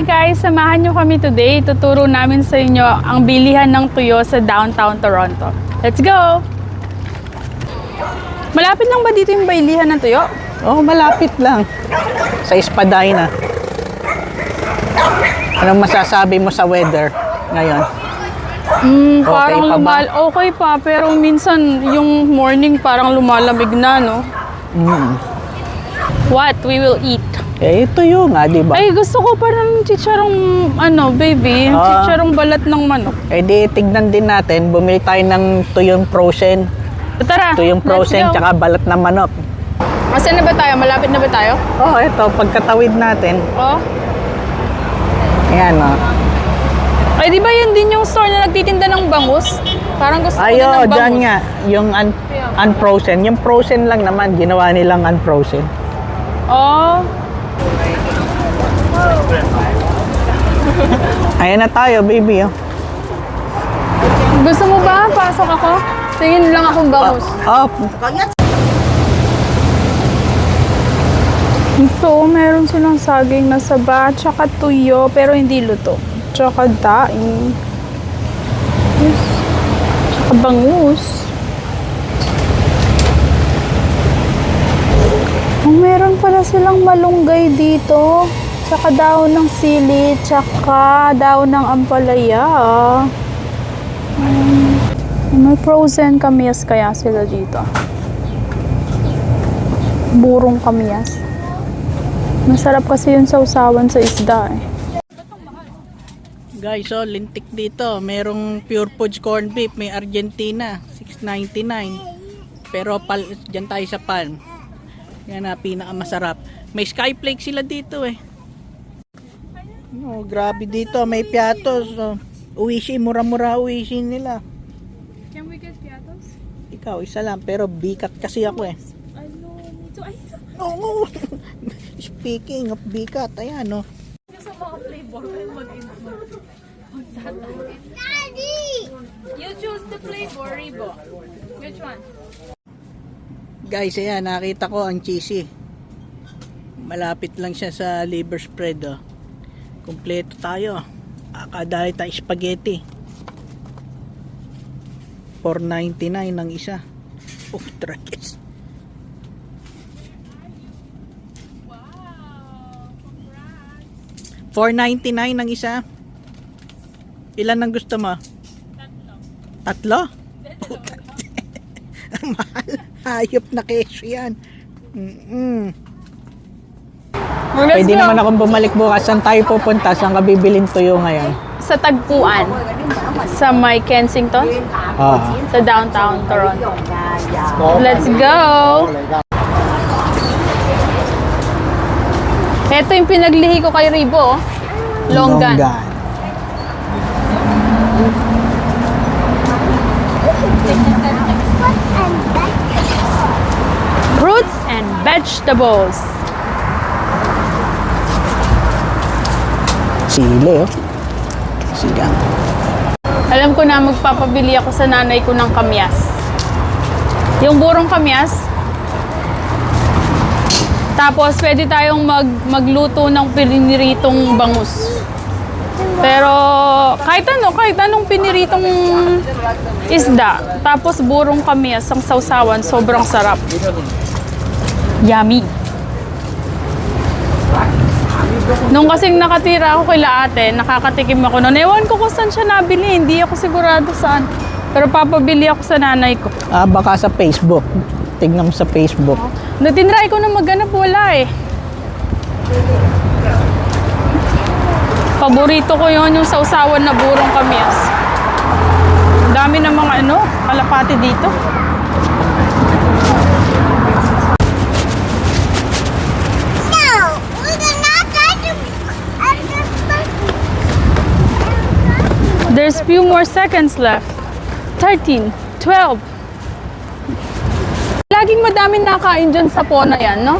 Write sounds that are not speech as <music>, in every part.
Hi guys! Samahan nyo kami today. Tuturo namin sa inyo ang bilihan ng tuyo sa downtown Toronto. Let's go! Malapit lang ba dito yung bilihan ng tuyo? Oh, malapit lang. Sa Espadina. Anong masasabi mo sa weather ngayon? Mm, Okay parang pa ba? lumal okay pa, pero minsan yung morning parang lumalamig na, no? Mm. What we will eat? Eh, ito yung nga, di ba? Ay, gusto ko pa ng chicharong, ano, baby, yung Ah. chicharong balat ng manok. Eh, di tignan din natin. Bumili tayo ng tuyong frozen. Tara, Tuyong frozen, tsaka balat ng manok. Asan na ba tayo? Malapit na ba tayo? Oh, ito, pagkatawid natin. Oh. Ayan, oh. Ay, di ba yun din yung store na nagtitinda ng bangus? Parang gusto ko din ng bangus. dyan nga. Yung un- unfrozen. Yung frozen lang naman, ginawa nilang unfrozen. Oh. Ayan na tayo, baby, oh. Gusto mo ba? Pasok ako? Tingin lang akong bangus. Oh, Ito, meron silang saging na saba, tsaka tuyo, pero hindi luto. Tsaka daing. Yes. Tsaka bangus. Oh, meron pala silang malunggay dito. Tsaka daon ng sili, tsaka daon ng ampalaya. Hmm. May frozen kamyas kaya sila dito. Burong kamyas. Masarap kasi yung sausawan sa isda eh. Guys, oh, lintik dito. Merong Pure Foods corned beef, may Argentina, 6.99. Pero pal diyan tayo sa Palm. Yan na pinakamasarap. May Skyflake sila dito eh. Oh, grabe dito, may piatos. Oh. Uwishi, mura-mura uwishi nila. Can we get piatos? Ikaw, isa lang, pero bikat kasi ako eh. I know, me too. Ay, Oo. <laughs> Speaking of bikat, ayan oh. sa mga flavor, mag-iba. Daddy! You choose the flavor, Ribo. Which one? Guys, ayan, nakita ko ang cheesy. Malapit lang siya sa liver spread, oh. Kompleto tayo. Akadali tayong spaghetti. 4.99 ang isa. Oh, trakis. Wow! Congrats! 4.99 ang isa. Ilan ang gusto mo? Tatlo. Tatlo? <laughs> Mahal. Hayop na kesyo yan. Mm-mm. Let's Pwede go. naman akong bumalik bukas. Saan tayo pupunta? Saan ka bibilin tuyo ngayon? Sa tagpuan. Sa may Kensington. Ah. Sa downtown Toronto. Let's go! Ito yung pinaglihi ko kay Ribo. oh. Longgan. Fruits and vegetables. Sili, oh. Sigang. Alam ko na magpapabili ako sa nanay ko ng kamyas. Yung burong kamyas. Tapos pwede tayong mag, magluto ng piniritong bangus. Pero kahit ano, kahit anong piniritong isda, tapos burong kamyas ang sausawan, sobrang sarap. Yummy. Nung kasing nakatira ako kay ate, nakakatikim ako noon. Ewan ko kung saan siya nabili, hindi ako sigurado saan. Pero papabili ako sa nanay ko. Ah, baka sa Facebook. Tignan mo sa Facebook. Natinry ko na maghanap, wala eh. Paborito ko yon yung sausawan na burong kamyas. Ang dami ng mga ano, kalapati dito. There's few more seconds left. 13, 12. Laging madaming nakain dyan sa po na yan, no?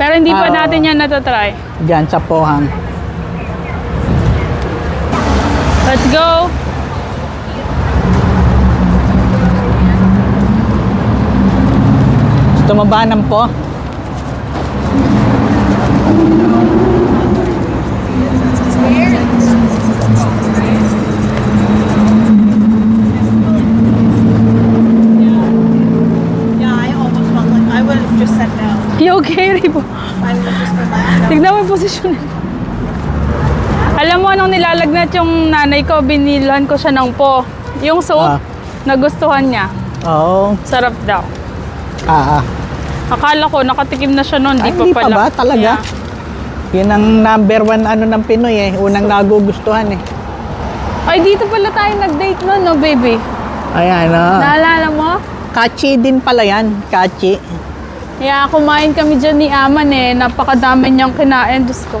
Pero hindi pa Ah, oo. natin yan natatry. Diyan sa Pohang. Let's go! Gusto mo Yung carry po. Tignan mo yung posisyon. Alam mo anong nilalagnat yung nanay ko, binilhan ko siya ng po. Yung soap, ah. nagustuhan niya. Oo. Sarap daw. Ah, ah. Akala ko, nakatikim na siya noon. Ay, di ah, pa pala. pa ba? Talaga? Yeah. Yun ang number one ano ng Pinoy eh. Unang so, nagugustuhan eh. Ay, dito pala tayo nag-date noon, no, baby? Ayan, no. Naalala mo? Kachi din pala yan. Kachi. Kaya kumain kami dyan ni Aman eh. Napakadami niyang kinain. Diyos ko.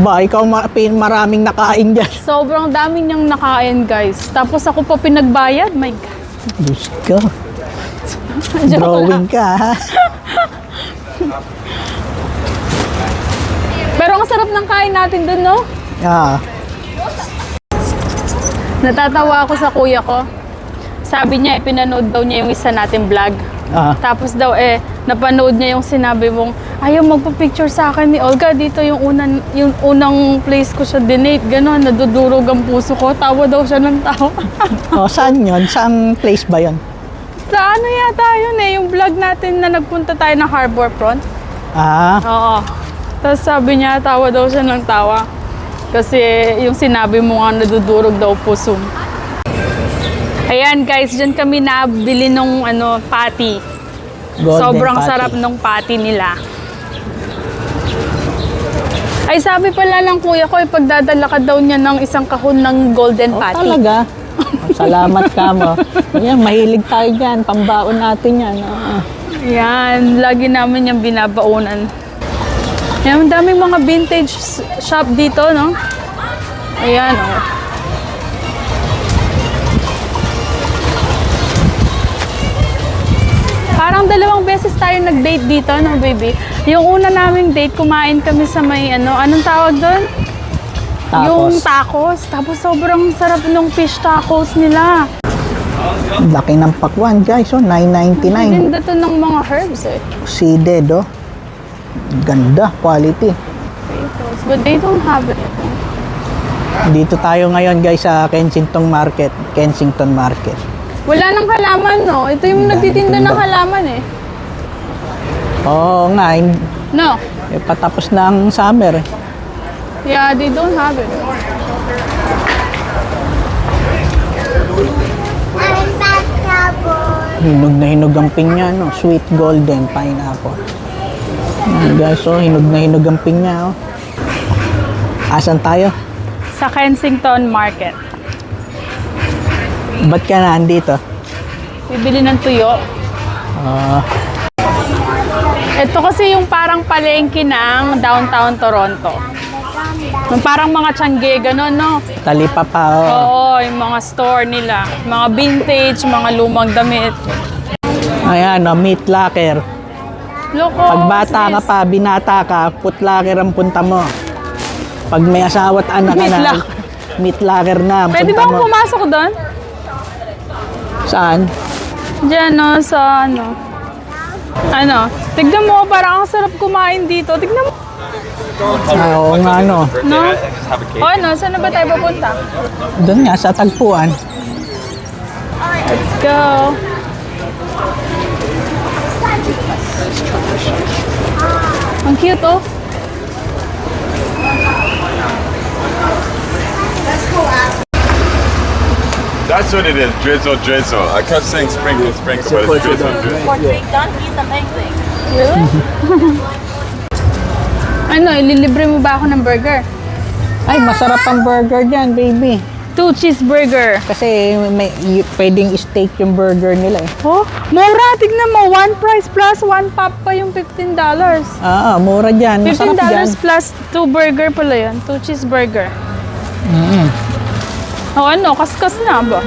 Ba, ikaw maraming nakain dyan. <laughs> Sobrang dami niyang nakain, guys. Tapos ako pa pinagbayad. My God. Diyos ko. <laughs> Drawing ka ha. <laughs> Pero ang sarap ng kain natin dun, no? Ah. Natatawa ako sa kuya ko. Sabi niya, pinanood daw niya yung isa nating vlog. Ah. Tapos daw eh, napanood niya yung sinabi mong, ayaw magpa-picture sa akin ni Olga. Dito yung unang, yung unang place ko siya dinate. Ganon, nadudurog ang puso ko. Tawa daw siya ng tawa. <laughs> Oh, saan yun? Saan place ba yun? sa ano yata yun eh, yung vlog natin na nagpunta tayo ng harbor front. Ah. Oo. Tapos sabi niya, tawa daw siya ng tawa. Kasi yung sinabi mo nga nadudurog daw puso. Ayan guys, dyan kami nabili nung ano, patty. Golden Sobrang patty. sarap nung patty nila. Ay sabi pala ng kuya ko, ipagdadala ka daw niya ng isang kahon ng golden Oh, patty. talaga? <laughs> Oh, Salamat ka mo. Yan, mahilig tayo dyan. Pambaon natin yan. Ah. Yan, lagi namin yung binabaunan. Yan, ang daming mga vintage shop dito, no? Ayan, oh. Parang dalawang beses tayo nag-date dito, no, baby? Yung una naming date, kumain kami sa may, ano, anong tawag doon? Yung Tapos, tacos. Tapos sobrang sarap ng fish tacos nila. laki ng pakwan, guys. Oh, 9.99. Ganda to ng mga herbs, eh. Seeded, oh. Ganda, quality. Potatoes, But they don't have it. Dito tayo ngayon, guys, sa Kensington Market. Kensington Market. Wala nang halaman, no? Ito yung nagtitinda ng halaman, eh. Oo nga, hin- No. eh, patapos na ang summer. eh. Yeah, they don't have it. Hinog na hinog ang pinya, no? Sweet golden pineapple. Ayan, guys, oh, hinog na hinog ang pinya, oh. Asan tayo? Sa Kensington Market. Ba't ka na andito? Bibili ng tuyo. Ah, Ito kasi yung parang palengke ng downtown Toronto. Yung parang mga tiyangge, gano'n, no? talipa pa, oh. Oo, yung mga store nila. Mga vintage, mga lumang damit. Ayan, oh, meat locker. Loko, Pag bata ka pa, binata ka, foot locker ang punta mo. Pag may asawa at anak ka na, meat locker na ang Pwede punta ba mo. akong pumasok doon? Saan? Diyan, no, sa ano. Ano, tignan mo, parang ang sarap kumain dito. Tignan mo. Ah, oo nga, no. No? O ano, saan na ba tayo papunta? Doon nga, sa tagpuan. Let's go. Ang cute, oh. That's what it is, drizzle, drizzle. I kept saying sprinkle, sprinkle, but it's drizzle, drizzle. Really? <laughs> ano, ililibre mo ba ako ng burger? Ay, masarap ang burger dyan, baby. Two cheeseburger. Kasi may, y- pwedeng steak yung burger nila eh. Oh, mura. Tignan mo. One price plus one pop pa yung $15. Ah, mura dyan. Masarap dyan. $15 plus two burger pala yun. Two cheeseburger. Mm. O ano, kaskas na ba?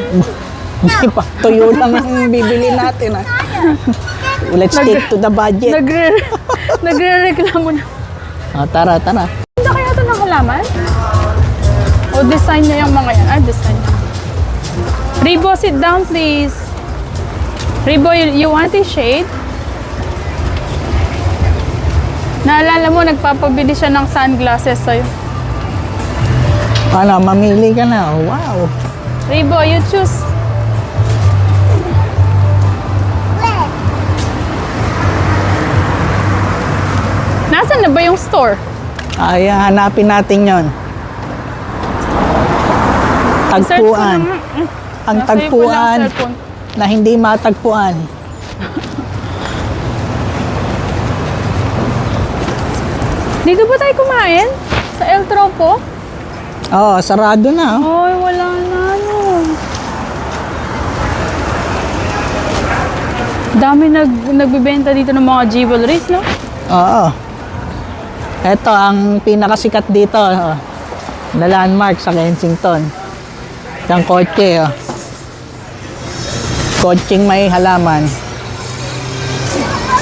Hindi <laughs> pa. Tuyo lang ang <laughs> bibili natin ah. Let's stick to the budget. Nagre <laughs> nagre-reklamo na. Ah, tara, tara. Hindi kaya ito ng halaman? O design niya yung mga yan. Ah, design. Ribo, sit down please. Ribo, you, you want a shade? Naalala mo, nagpapabili siya ng sunglasses sa'yo. Ano, mamili ka na. Wow. Ribo, you choose. Nasaan na ba yung store? Ay, hanapin natin yon. Tagpuan. Ang tagpuan na hindi matagpuan. Dito ba tayo kumain? Sa El Tropo? Oo, sarado na. oh. Ay, wala na ano. Dami nag, nagbibenta dito ng mga jewelries, no? Oo. Ito ang pinakasikat dito. oh. Na landmark sa Kensington. Yung kotse. Oh. Kotseng may halaman.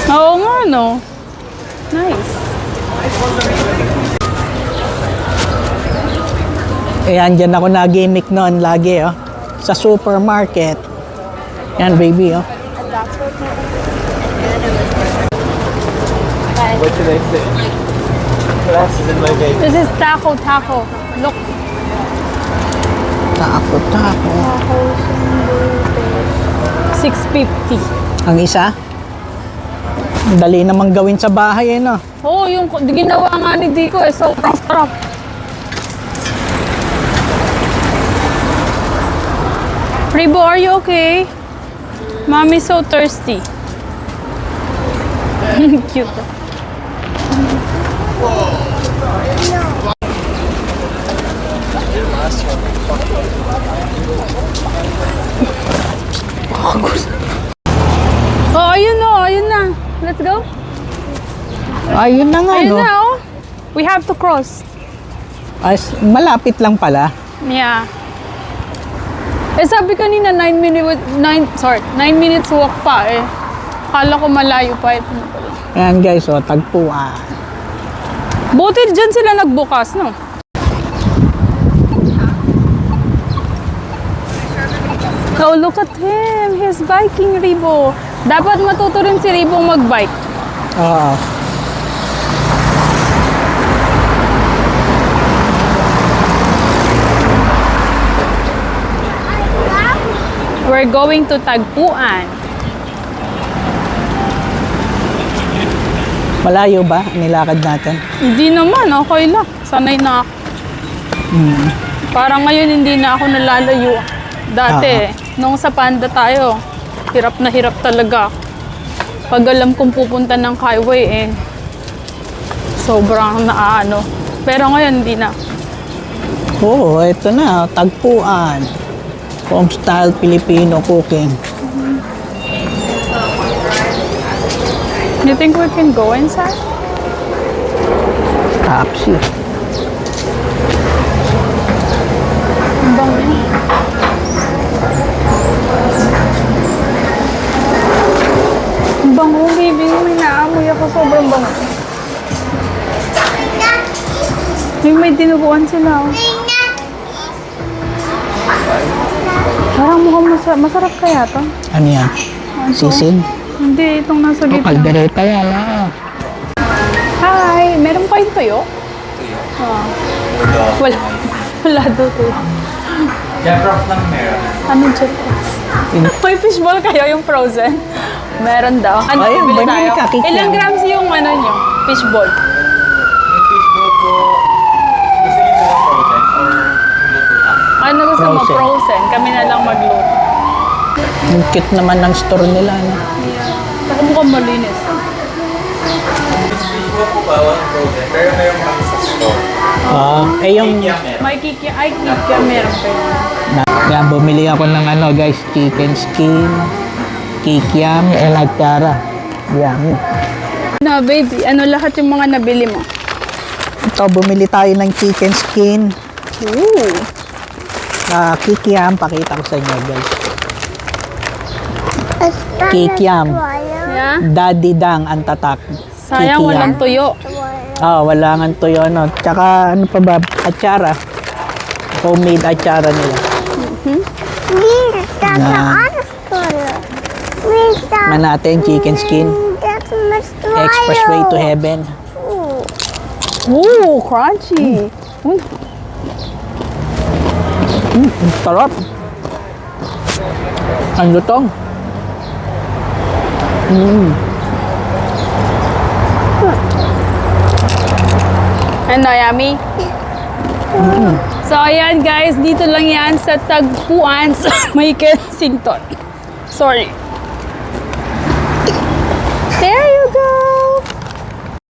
Oo nga, no? Nice. Eh, andyan ako na-gimmick noon lagi, oh. Sa supermarket. Yan, baby, oh. What should I say? Glasses in my face. This is taco taco. Look. Tapo, tapo. 650. Ang isa? Dali namang gawin sa bahay, eh, no? Oo, oh, yung ginawa nga ni Dico eh, sobrang sarap. Ribo, are you okay? Mommy's so thirsty. <laughs> Cute. <laughs> Oh, ayun na, ayun na. Let's go. Ayun na nga, Ayun no? na, oh. We have to cross. Ay, malapit lang pala. Yeah. Eh sabi kanina 9 minutes 9 sorry, 9 minutes walk pa eh. Kala ko malayo pa ito pala. Ayan, guys, oh, tagpuan. Buti dyan sila nagbukas, no? Oh, look at him. He's biking, Ribo. Dapat matuto rin si Ribo mag-bike. Oo. We're going to Tagpuan. Malayo ba nilakad natin? Hindi naman, okay lang. Sanay na ako. Parang ngayon hindi na ako nalalayo. Dati, nung sa Panda tayo, hirap na hirap talaga. Pag alam kong pupunta ng highway eh, sobrang naaano. Pero ngayon hindi na. Oo, ito na, tagpuan. Home style Filipino cooking. You think we can go inside? Tapsi. Ang bango. Ang bango, baby. May naamoy ako. Sobrang bango. May may dinuguan sila. oh. Masa- masarap kaya to. Ano yan? Sisig? Hindi, itong nasa O, gitna. kaldereta yan, ah. Hi! Meron pa yung tuyo? Ah. Wala. Wala daw tuyo. Jack lang meron. Ano dyan? May fishball kayo, yung frozen? Meron daw. Ano, Ayun, bibili bumili tayo. ka. Ilang grams yung ano nyo? Fishball? Yung fishbowl po, gusto niyo po frozen or luto lang? Ano gusto mo? Frozen. Frozen. Kami na lang magluto. Ang cute naman ng store nila, no? Saka mukhang malinis. Fishbowl po bawal frozen, pero meron kami sa store. Ah, eh yung... May kiki, ay kiki, meron pa yun. Na, kaya bumili ako ng ano, guys, chicken skin, kikiam, and atsara. Yummy. Na, baby, ano lahat yung mga nabili mo? Ito, bumili tayo ng chicken skin, Ooh. uh, kikiam, pakita ko sa inyo, guys. Kikiam. Yeah? Daddy Dang ang tatak. Sayang Kikiam. walang tuyo. Ah, wala nga tuyo, no? Tsaka, ano pa ba, atsara. Homemade atsara nila. Na, na natin, chicken skin. Expressway to heaven. Ooh, crunchy. Mm. Mm, ang sarap. Ang lutong. Mm. Ano, yummy? So, ayan guys, dito lang yan sa tagpuan sa <laughs> May Kensington. Sorry.